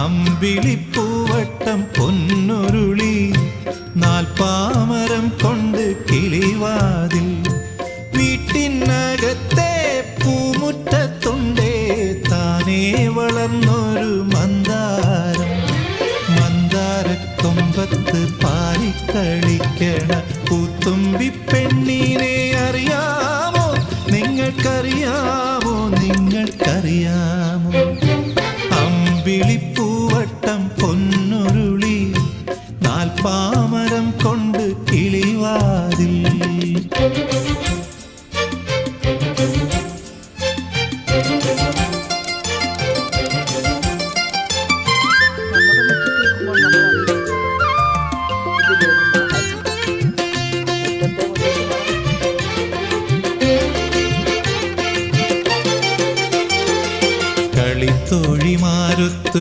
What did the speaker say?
അമ്പിളിപ്പൂവട്ടം പൊന്നുരുളി നാൽപ്പാമരം കൊണ്ട് കിളിവാതിൽ. വീട്ടിനകത്തെ പൂമുറ്റത്തുണ്ടേ താനേ വളർന്നൊരു മന്ദാരം. മന്ദാരക്കൊമ്പത്ത് പാലിക്കളിക്കണ പൂത്തുമ്പി പെണ്ണിനെ അറിയാമോ? നിങ്ങൾക്കറിയാമോ? നിങ്ങൾക്കറിയാമോ? പട്ടം പൊന്നുരുളി നാൽപ്പാമരം കൊണ്ട് കിളിവാതിൽ. തൊഴിമാരുത്തു